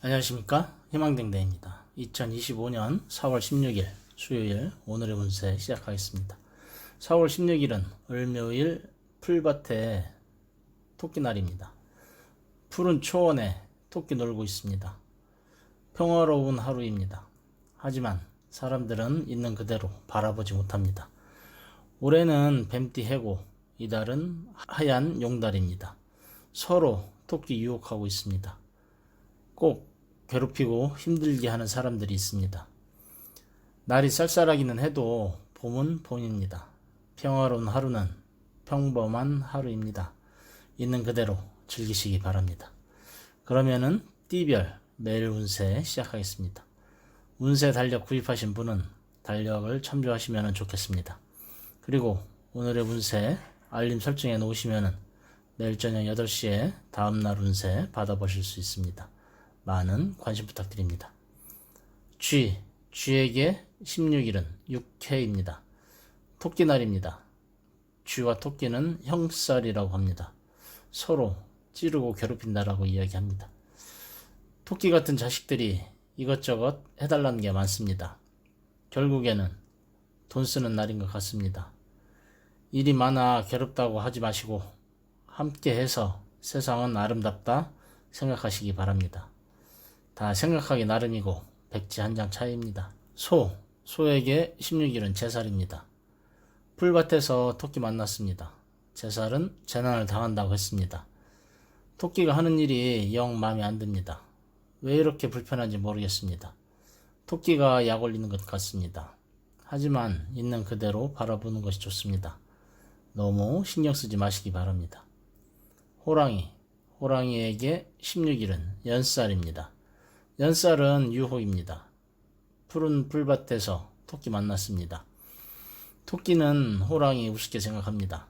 안녕하십니까? 희망댕댕입니다. 2025년 4월 16일 수요일 오늘의 운세 시작하겠습니다. 4월 16일은 을묘일 풀밭에 토끼날입니다. 푸른 초원에 토끼 놀고 있습니다. 평화로운 하루입니다. 하지만 사람들은 있는 그대로 바라보지 못합니다. 올해는 뱀띠 해고 이달은 하얀 용달입니다. 서로 토끼 유혹하고 있습니다. 꼭 괴롭히고 힘들게 하는 사람들이 있습니다. 날이 쌀쌀하기는 해도 봄은 봄입니다. 평화로운 하루는 평범한 하루입니다. 있는 그대로 즐기시기 바랍니다. 그러면은 띠별 매일 운세 시작하겠습니다. 운세 달력 구입하신 분은 달력을 참조하시면 좋겠습니다. 그리고 오늘의 운세 알림 설정해 놓으시면 내일 저녁 8시에 다음날 운세 받아보실 수 있습니다. 많은 관심 부탁드립니다. 쥐, 쥐에게 16일은 6회입니다. 토끼날입니다. 쥐와 토끼는 형살이라고 합니다. 서로 찌르고 괴롭힌다라고 이야기합니다. 토끼 같은 자식들이 이것저것 해달라는 게 많습니다. 결국에는 돈 쓰는 날인 것 같습니다. 일이 많아 괴롭다고 하지 마시고 함께 해서 세상은 아름답다 생각하시기 바랍니다. 다 생각하기 나름이고 백지 한 장 차이입니다. 소, 소에게 16일은 제살입니다. 풀밭에서 토끼 만났습니다. 제살은 재난을 당한다고 했습니다. 토끼가 하는 일이 영 마음에 안 듭니다. 왜 이렇게 불편한지 모르겠습니다. 토끼가 약 올리는 것 같습니다. 하지만 있는 그대로 바라보는 것이 좋습니다. 너무 신경 쓰지 마시기 바랍니다. 호랑이, 호랑이에게 16일은 연살입니다. 연살은 유호입니다. 푸른 풀밭에서 토끼 만났습니다. 토끼는 호랑이 우습게 생각합니다.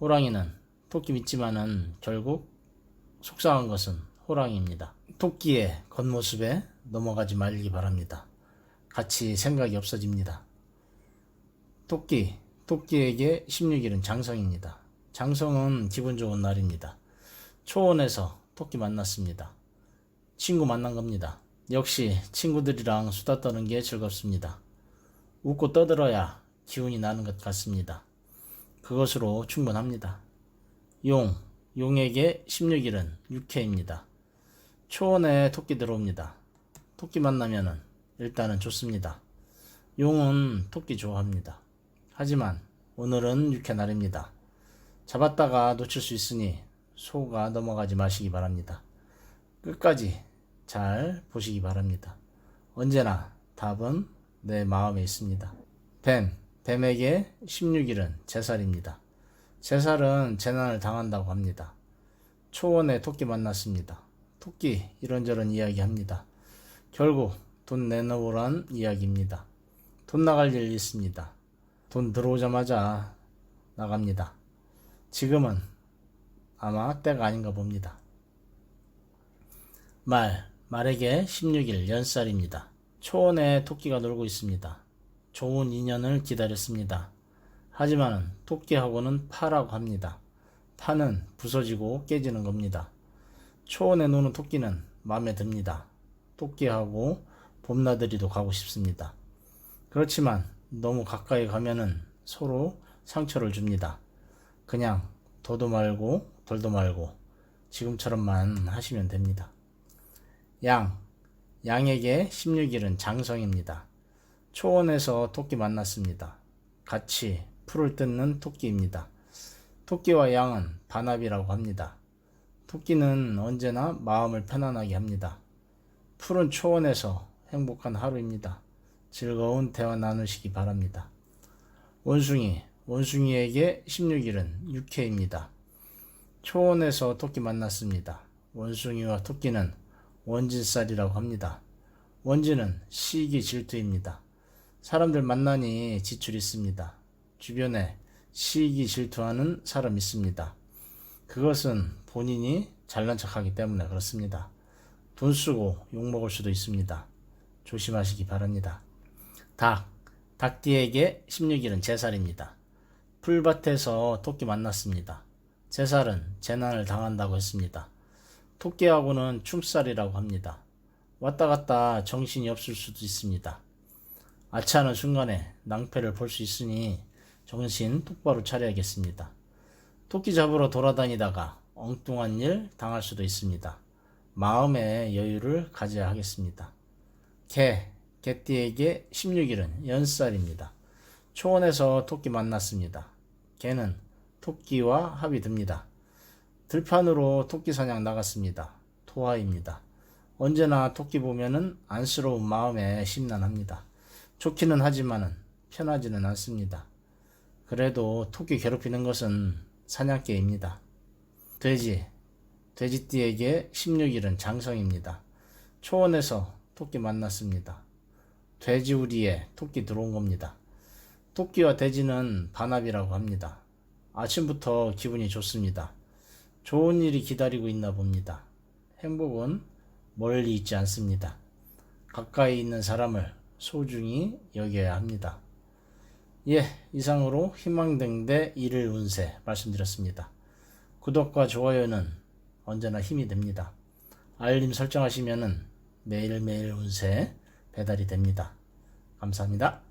호랑이는 토끼 믿지만은 결국 속상한 것은 호랑이입니다. 토끼의 겉모습에 넘어가지 말기 바랍니다. 같이 생각이 없어집니다. 토끼, 토끼에게 16일은 장성입니다. 장성은 기분 좋은 날입니다. 초원에서 토끼 만났습니다. 친구 만난 겁니다. 역시 친구들이랑 수다 떠는 게 즐겁습니다. 웃고 떠들어야 기운이 나는 것 같습니다. 그것으로 충분합니다. 용, 용에게 16일은 6회입니다. 초원에 토끼 들어옵니다. 토끼 만나면은 일단은 좋습니다. 용은 토끼 좋아합니다. 하지만 오늘은 6회 날입니다. 잡았다가 놓칠 수 있으니 소가 넘어가지 마시기 바랍니다. 끝까지 잘 보시기 바랍니다. 언제나 답은 내 마음에 있습니다. 뱀, 뱀에게 16일은 제살입니다. 제살은 재난을 당한다고 합니다. 초원에 토끼 만났습니다. 토끼 이런저런 이야기 합니다. 결국 돈 내놓으란 이야기입니다. 돈 나갈 일 있습니다. 돈 들어오자마자 나갑니다. 지금은 아마 때가 아닌가 봅니다. 말, 말에게 16일 연살입니다. 초원에 토끼가 놀고 있습니다. 좋은 인연을 기다렸습니다. 하지만 토끼하고는 파라고 합니다. 파는 부서지고 깨지는 겁니다. 초원에 노는 토끼는 마음에 듭니다. 토끼하고 봄나들이도 가고 싶습니다. 그렇지만 너무 가까이 가면은 서로 상처를 줍니다. 그냥 도도 말고 돌도 말고 지금처럼만 하시면 됩니다. 양, 양에게 16일은 장성입니다. 초원에서 토끼 만났습니다. 같이 풀을 뜯는 토끼입니다. 토끼와 양은 반합이라고 합니다. 토끼는 언제나 마음을 편안하게 합니다. 푸른 초원에서 행복한 하루입니다. 즐거운 대화 나누시기 바랍니다. 원숭이, 원숭이에게 16일은 6회입니다. 초원에서 토끼 만났습니다. 원숭이와 토끼는 원진살이라고 합니다. 원진은 시기 질투입니다. 사람들 만나니 지출 있습니다. 주변에 시기 질투하는 사람 있습니다. 그것은 본인이 잘난 척하기 때문에 그렇습니다. 돈 쓰고 욕먹을 수도 있습니다. 조심하시기 바랍니다. 닭, 닭띠에게 16일은 제살입니다. 풀밭에서 토끼 만났습니다. 제살은 재난을 당한다고 했습니다. 토끼하고는 춤살이라고 합니다. 왔다 갔다 정신이 없을 수도 있습니다. 아차하는 순간에 낭패를 볼 수 있으니 정신 똑바로 차려야겠습니다. 토끼 잡으러 돌아다니다가 엉뚱한 일 당할 수도 있습니다. 마음의 여유를 가져야 하겠습니다. 개, 개띠에게 16일은 연살입니다. 초원에서 토끼 만났습니다. 개는 토끼와 합이 듭니다. 들판으로 토끼 사냥 나갔습니다. 토화입니다. 언제나 토끼 보면은 안쓰러운 마음에 심란합니다. 좋기는 하지만은 편하지는 않습니다. 그래도 토끼 괴롭히는 것은 사냥개입니다. 돼지, 돼지띠에게 16일은 장성입니다. 초원에서 토끼 만났습니다. 돼지우리에 토끼 들어온 겁니다. 토끼와 돼지는 반합이라고 합니다. 아침부터 기분이 좋습니다. 좋은 일이 기다리고 있나 봅니다. 행복은 멀리 있지 않습니다. 가까이 있는 사람을 소중히 여겨야 합니다. 예, 이상으로 희망등대 일일 운세 말씀드렸습니다. 구독과 좋아요는 언제나 힘이 됩니다. 알림 설정하시면은 매일매일 운세 배달이 됩니다. 감사합니다.